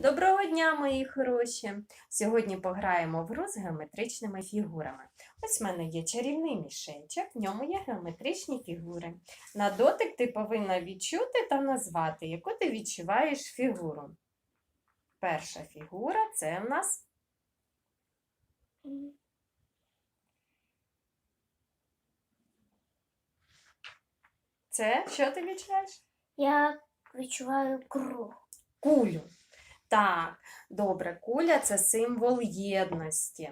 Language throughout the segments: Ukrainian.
Доброго дня, мої хороші! Сьогодні пограємо в гру з геометричними фігурами. Ось в мене є чарівний мішечок, в ньому є геометричні фігури. На дотик ти повинна відчути та назвати, яку ти відчуваєш фігуру. Перша фігура це в нас це що ти відчуваєш? Я відчуваю круг. Кулю. Так, добре, куля це символ єдності.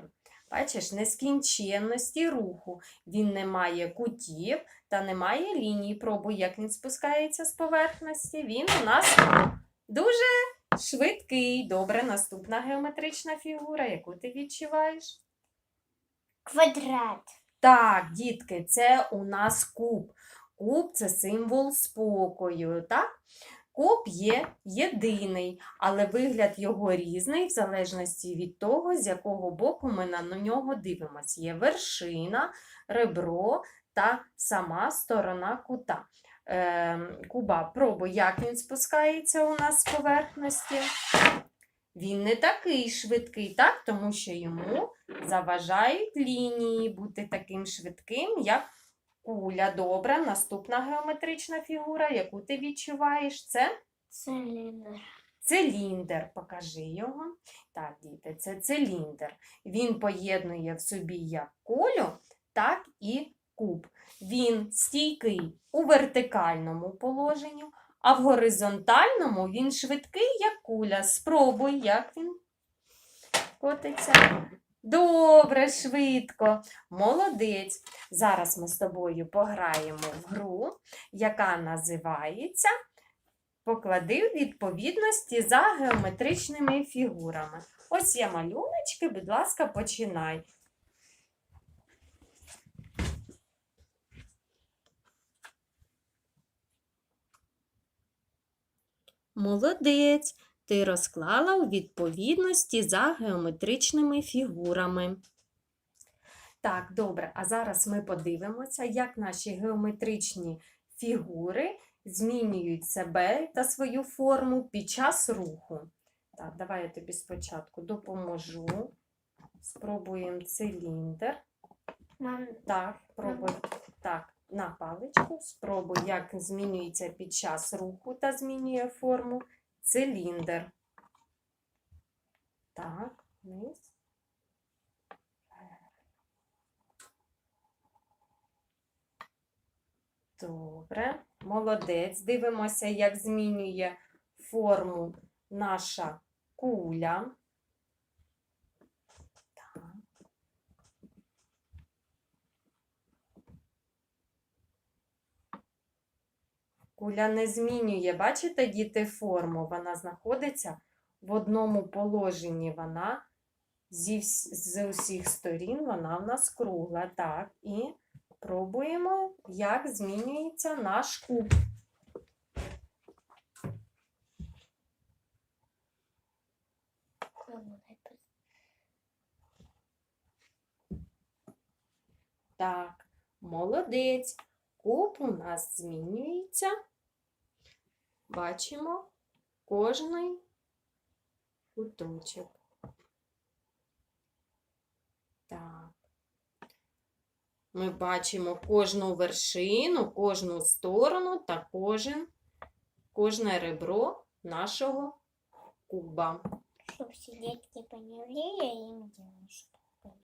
Бачиш, нескінченності руху. Він не має кутів та не має ліній. Пробуй, як він спускається з поверхності. Він у нас дуже швидкий. Добре, наступна геометрична фігура, яку ти відчуваєш? Квадрат. Так, дітки, це у нас куб. Куб це символ спокою, так? Куб є єдиний, але вигляд його різний в залежності від того, з якого боку ми на нього дивимося. Є вершина, ребро та сама сторона кута. Е, куба, пробуй, як він спускається у нас з поверхності. Він не такий швидкий, так? тому що йому заважають лінії бути таким швидким, як куля. Добре, наступна геометрична фігура, яку ти відчуваєш, це Циліндр. циліндр. Покажи його. Так, діти, це циліндр. Він поєднує в собі як кулю, так і куб. Він стійкий у вертикальному положенні, а в горизонтальному він швидкий, як куля. Спробуй, як він котиться. Добре, швидко. Молодець. Зараз ми з тобою пограємо в гру, яка називається Поклади відповідності за геометричними фігурами. Ось є малюночки, будь ласка, починай. Молодець. Ти розклала у відповідності за геометричними фігурами. Так, добре, а зараз ми подивимося, як наші геометричні фігури змінюють себе та свою форму під час руху. Так, давай я тобі спочатку допоможу. Спробуємо циліндр. Мам, Так, пробуй. Так, на паличку. Спробуй, як змінюється під час руху та змінює форму циліндр. Так, вниз. Добре, молодець. Дивимося, як змінює форму наша куля. Куля не змінює, бачите, діти, форму. Вона знаходиться в одному положенні. Вона зі, з усіх сторін вона в нас кругла. Так, і пробуємо, як змінюється наш куб. Так, молодець. Куб у нас змінюється. Бачимо кожний куточок. Так. Ми бачимо кожну вершину, кожну сторону та кожен, кожне ребро нашого куба. Поняли, я им делаю что